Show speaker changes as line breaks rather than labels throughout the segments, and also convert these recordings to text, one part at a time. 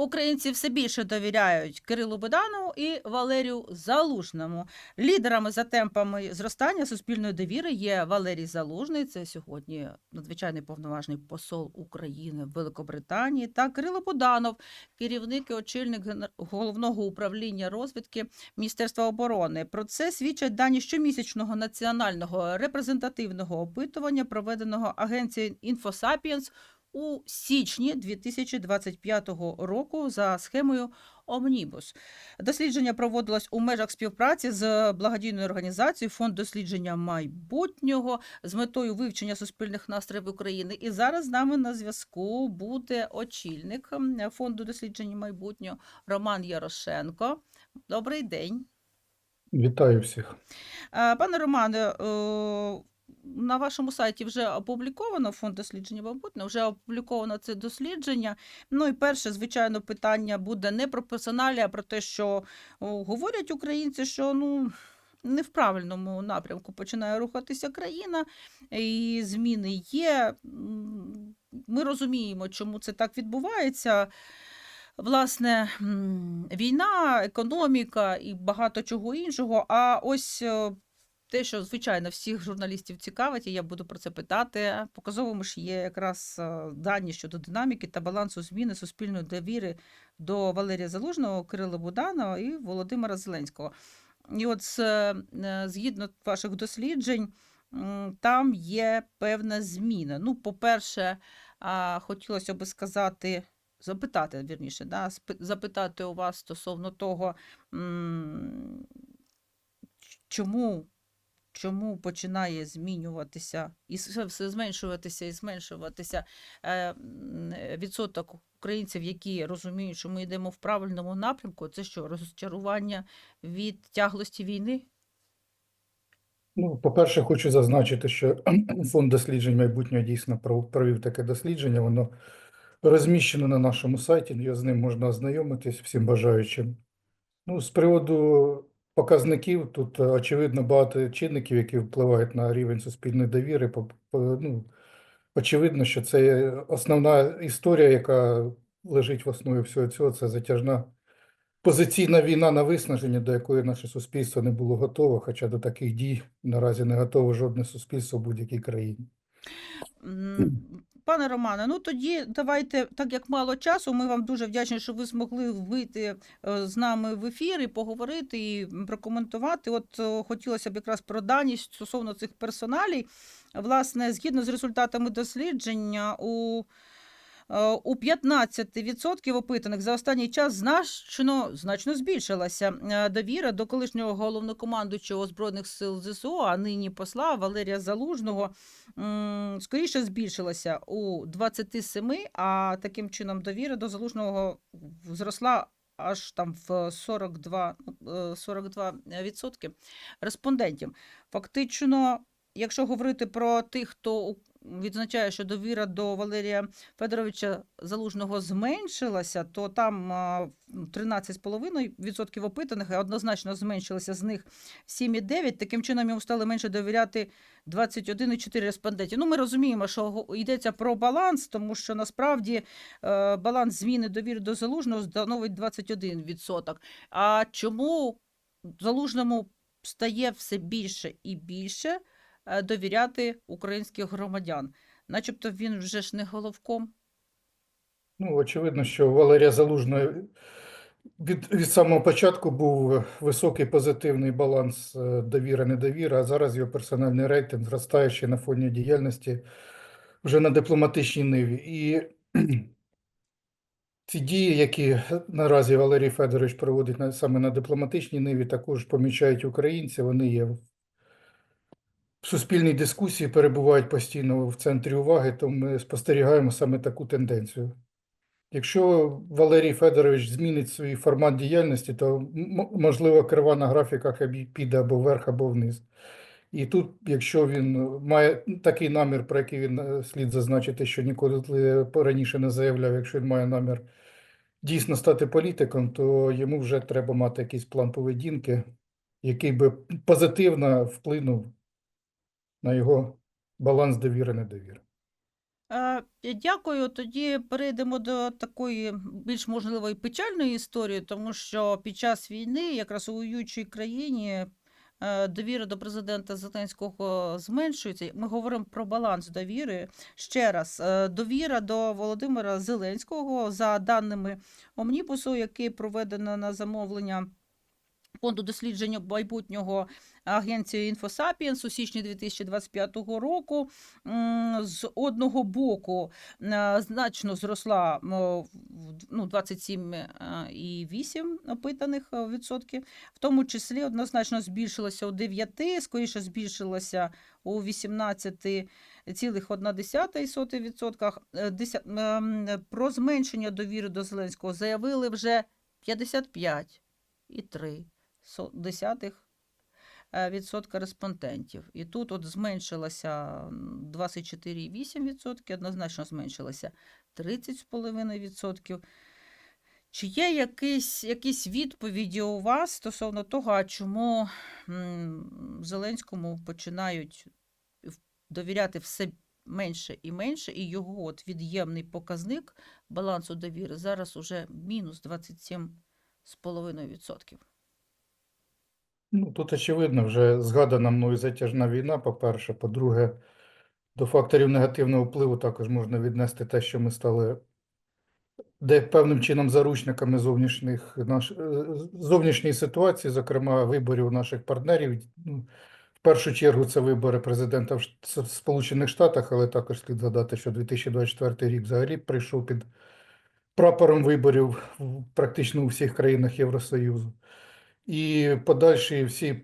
Українці все більше довіряють Кирилу Боданову і Валерію Залужному. Лідерами за темпами зростання суспільної довіри є Валерій Залужний. Це сьогодні надзвичайний повноважний посол України в Великобританії та Кирило Буданов, керівник і очільник головного управління розвідки Міністерства оборони. Про це свідчать дані щомісячного національного репрезентативного опитування, проведеного агенцією Інфосапіенс у січні 2025 року за схемою Омнібус. Дослідження проводилось у межах співпраці з благодійною організацією Фонд дослідження майбутнього з метою вивчення суспільних настроїв України. І зараз з нами на зв'язку буде очільник фонду дослідження майбутнього Роман Ярошенко. Добрий день.
Вітаю всіх.
Е, Пане Романе, е, на вашому сайті вже опубліковано фонд дослідження майбутнього, вже опубліковано це дослідження. Ну і перше, звичайно, питання буде не про персоналі, а про те, що говорять українці, що ну. Не в правильному напрямку починає рухатися країна, і зміни є. Ми розуміємо, чому це так відбувається. Власне, війна, економіка і багато чого іншого. А ось е, те, що звичайно всіх журналістів цікавить, і я буду про це питати. Показовими ж є якраз е, дані щодо динаміки та балансу зміни суспільної довіри до Валерія Залужного, Кирила Буданова і Володимира Зеленського. І от е, згідно ваших досліджень, там є певна зміна. Ну, по-перше, хотілося би сказати, запитати, вірніше, да, запитати у вас стосовно того, чому, чому починає змінюватися і все, зменшуватися і зменшуватися е, відсоток українців, які розуміють, що ми йдемо в правильному напрямку. Це що, розчарування від тяглості війни?
Ну, по-перше, хочу зазначити, що фонд досліджень майбутнього дійсно провів таке дослідження. Воно розміщено на нашому сайті. його з ним можна ознайомитись всім бажаючим. Ну, з приводу показників, тут е, очевидно багато чинників, які впливають на рівень суспільної довіри. Ну, очевидно, що це основна історія, яка лежить в основі всього цього. Це затяжна позиційна війна на виснаження, до якої наше суспільство не було готове, хоча до таких дій наразі не готове жодне суспільство в будь-якій країні.
Пане Романе, ну тоді давайте, так як мало часу, ми вам дуже вдячні, що ви змогли вийти е, з нами в ефір і поговорити і прокоментувати. От е, хотілося б якраз про дані стосовно цих персоналій. Власне, згідно з результатами дослідження, у У 15% опитаних за останній час значно, значно збільшилася е, довіра до колишнього головнокомандуючого Збройних сил ЗСУ, а нині посла Валерія Залужного. Скоріше збільшилася у 27, а таким чином довіра до Залужного зросла аж там в 42, ну, е, 42% респондентів. Фактично, якщо говорити про тих, хто відзначає, що довіра до Валерія Федоровича Залужного зменшилася, то там 13,5% опитаних, однозначно зменшилося з них 7,9%. Таким чином йому стали менше довіряти 21,4 респондентів. Ну, ми розуміємо, що йдеться про баланс, тому що насправді е, баланс зміни довіри до Залужного становить 21%. А чому Залужному стає все більше і більше довіряти українських громадян? Начебто він вже ж не головком.
Ну, очевидно, що Валерія Залужного від, від самого початку був високий позитивний баланс е, довіра-недовіра, а зараз його персональний рейтинг зростає ще на фоні діяльності вже на дипломатичній ниві. І ці дії, які наразі Валерій Федорович проводить на, саме на дипломатичній ниві, також помічають українці. Вони є в суспільній дискусії, перебувають постійно в центрі уваги, то ми спостерігаємо саме таку тенденцію. Якщо Валерій Федорович змінить свій формат діяльності, то можливо крива на графіках піде або вверх, або вниз. І тут, якщо він має такий намір, про який він е, слід зазначити, що ніколи раніше не заявляв, якщо він має намір дійсно стати політиком, то йому вже треба мати якийсь план поведінки, який би позитивно вплинув на його баланс довіри-недовіри.
Е, Дякую. Тоді перейдемо до такої більш можливої печальної історії, тому що під час війни, якраз у воюючій країні, е, довіра до президента Зеленського зменшується. Ми говоримо про баланс довіри. Ще раз, е, довіра до Володимира Зеленського за даними Омнібусу, який проведено на замовлення. Фонду дослідження майбутнього агенції Інфосапіенс у січні 2025 року з одного боку е, значно зросла ну, 27,8 опитаних е, відсотків, в тому числі однозначно збільшилося у 9, скоріше збільшилося у 18,1%. Е, деся- ем, Про зменшення довіри до Зеленського заявили вже 55,3 со- десятих е, відсотка респондентів. І тут от зменшилося 24,8%, однозначно зменшилося 30,5%. Чи є якісь, якісь відповіді у вас стосовно того, чому Зеленському починають довіряти все менше і менше, і його от від'ємний показник балансу довіри зараз уже мінус 27,5%?
Ну, тут очевидно, вже згадана мною затяжна війна, по-перше. По-друге, до факторів негативного впливу також можна віднести те, що ми стали де певним чином заручниками зовнішніх наш, е, зовнішньої ситуації, зокрема виборів наших партнерів. Ну, В першу чергу це вибори президента в Сполучених Штатах, але також слід згадати, що 2024 рік взагалі прийшов під прапором виборів практично у всіх країнах Євросоюзу. І подальші всі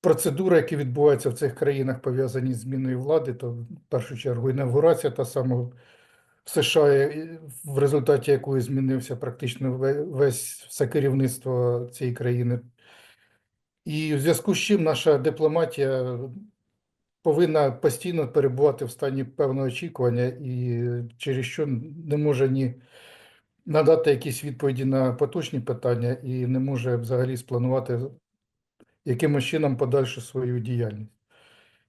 процедури, які відбуваються в цих країнах, пов'язані з зміною влади, то в першу чергу інавгурація та сама в США, в результаті якої змінився практично весь все керівництво цієї країни. І в зв'язку з чим наша дипломатія повинна постійно перебувати в стані певного очікування, і через що не може ні надати якісь відповіді на поточні питання і не може взагалі спланувати якимось чином подальшу свою діяльність,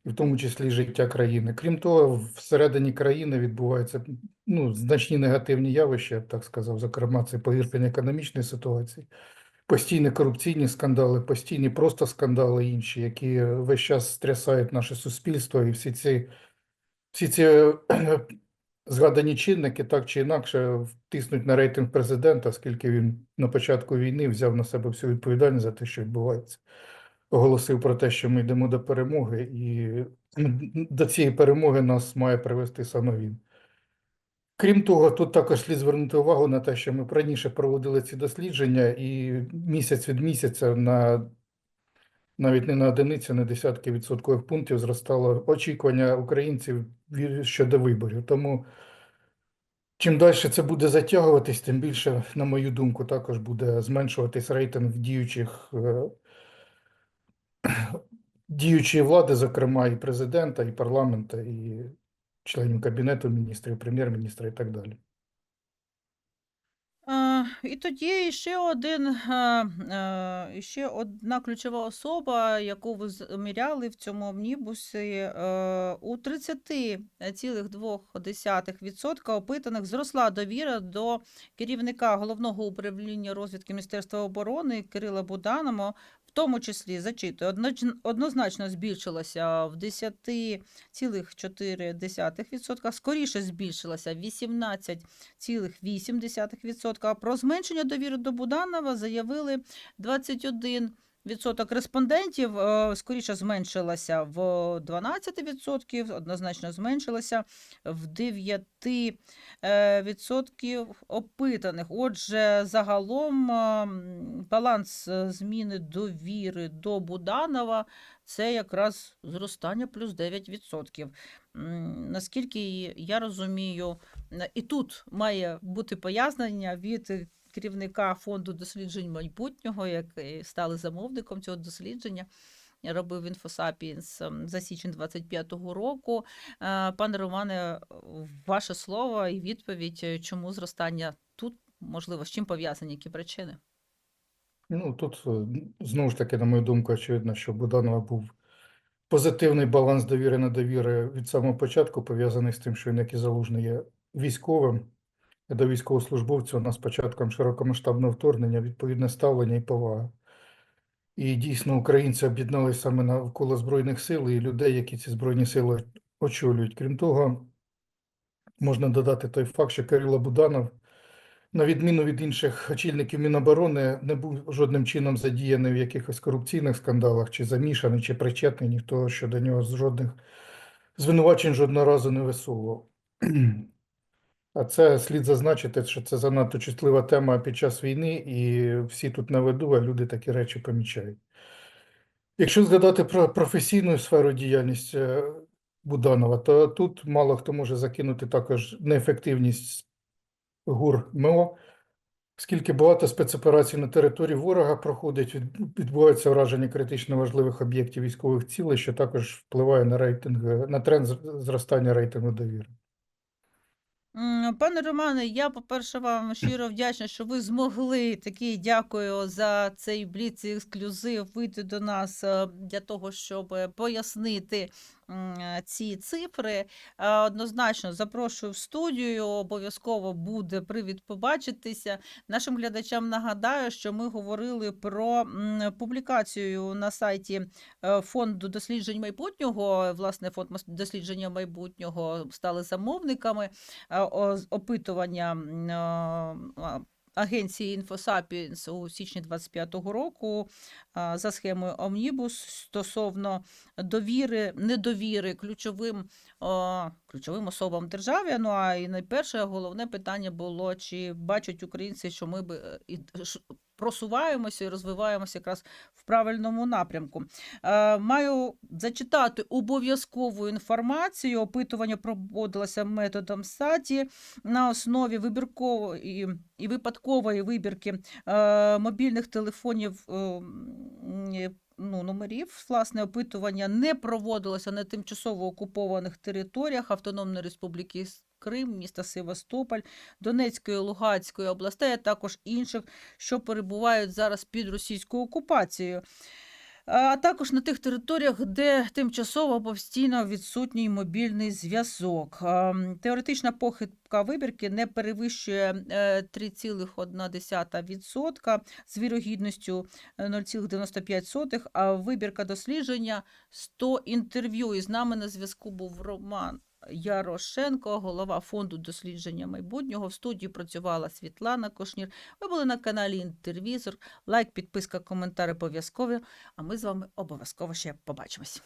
і в тому числі життя країни. Крім того, всередині країни відбуваються ну, значні негативні явища, я б так сказав, зокрема, це погіршення економічної ситуації, постійні корупційні скандали, постійні просто скандали інші, які весь час стрясають наше суспільство, і всі ці, всі ці згадані чинники так чи інакше втиснуть на рейтинг президента, оскільки він на початку війни взяв на себе всю відповідальність за те, що відбувається. Оголосив про те, що ми йдемо до перемоги, і до цієї перемоги нас має привести саме він. Крім того, тут також слід звернути увагу на те, що ми раніше проводили ці дослідження, і місяць від місяця на навіть не на одиниці, на десятки відсоткових пунктів зростало очікування українців щодо виборів. Тому чим далі це буде затягуватись, тим більше, на мою думку, також буде зменшуватись рейтинг діючих е, діючої влади, зокрема і президента, і парламента, і членів кабінету міністрів, прем'єр-міністра і так далі.
Е, І тоді ще один, е, е, ще одна ключова особа, яку ви зміряли в цьому омнібусі, у 30,2% опитаних зросла довіра до керівника головного управління розвідки Міністерства оборони Кирила Буданова, тому числі, зачитую, однозначно збільшилася в 10,4%, скоріше збільшилася в 18,8%. Про зменшення довіри до Буданова заявили 21%. Відсоток респондентів е, скоріше зменшилася в 12%, однозначно зменшилася в 9% е, відсотків опитаних. Отже, загалом е, баланс зміни довіри до Буданова це якраз зростання плюс 9%. Наскільки я розумію, І тут має бути пояснення від керівника фонду досліджень майбутнього, який стали замовником цього дослідження. Робив інфосапіенс ем, за січень 25-го року. Е, Пане Романе, ваше слово і відповідь, е, чому зростання тут можливо, з чим пов'язані, які причини?
Ну, тут, е, знову ж таки, на мою думку, очевидно, що Буданова був позитивний баланс довіри недовіри від самого початку пов'язаний з тим, що він, як і залужний, є військовим. До військовослужбовців у нас початком широкомасштабного вторгнення відповідне ставлення і повага. І дійсно українці об'єдналися саме навколо Збройних сил і людей, які ці Збройні сили очолюють. Крім того, можна додати той факт, що Кирило Буданов, на відміну від інших очільників Міноборони, не був жодним чином задіяний в якихось корупційних скандалах, чи замішаний, чи причетний, ніхто щодо нього з жодних звинувачень жодного разу не висовував. А це слід зазначити, що це занадто чутлива тема під час війни, і всі тут на виду, а люди такі речі помічають. Якщо згадати про професійну сферу діяльності е, Буданова, то тут мало хто може закинути також неефективність ГУР МО, оскільки багато спецоперацій на території ворога проходить, відбувається враження критично важливих об'єктів військових цілей, що також впливає на рейтинг, на тренд зростання рейтингу довіри.
Пане Романе, я, по-перше, вам щиро вдячна, що ви змогли такі дякую за цей бліц ексклюзив вийти до нас е, для того, щоб пояснити ці цифри. Е, Однозначно запрошую в студію. Обов'язково буде привід побачитися. Нашим глядачам нагадаю, що ми говорили про публікацію на сайті е, фонду досліджень майбутнього. Власне, фонд дослідження майбутнього стали замовниками е, опитування е, агенції Інфосапіенс у січні 25-го року за схемою Омнібус стосовно довіри, недовіри ключовим, ключовим особам держави. Ну а і найперше головне питання було, чи бачать українці, що ми би е, просуваємося і розвиваємося якраз в правильному напрямку. Е, Маю зачитати обов'язкову інформацію. Опитування проводилося методом САТі на основі вибіркової і випадкової вибірки е, мобільних телефонів. е, Ну, номерів, власне, опитування не проводилося на тимчасово окупованих територіях Автономної Республіки Крим, міста Севастополь, Донецької, Луганської областей, а також інших, що перебувають зараз під російською окупацією а також на тих територіях, де тимчасово постійно відсутній мобільний зв'язок. Теоретична похибка вибірки не перевищує е, 3,1% з вірогідністю е, 0,95, а вибірка дослідження 100 інтерв'ю. І з нами на зв'язку був Роман. Ярошенко, голова фонду дослідження майбутнього. В студії працювала Світлана Кошнір. Ви були на каналі Інтервізор. Лайк, підписка, коментар обов'язкові. А ми з вами обов'язково ще побачимось.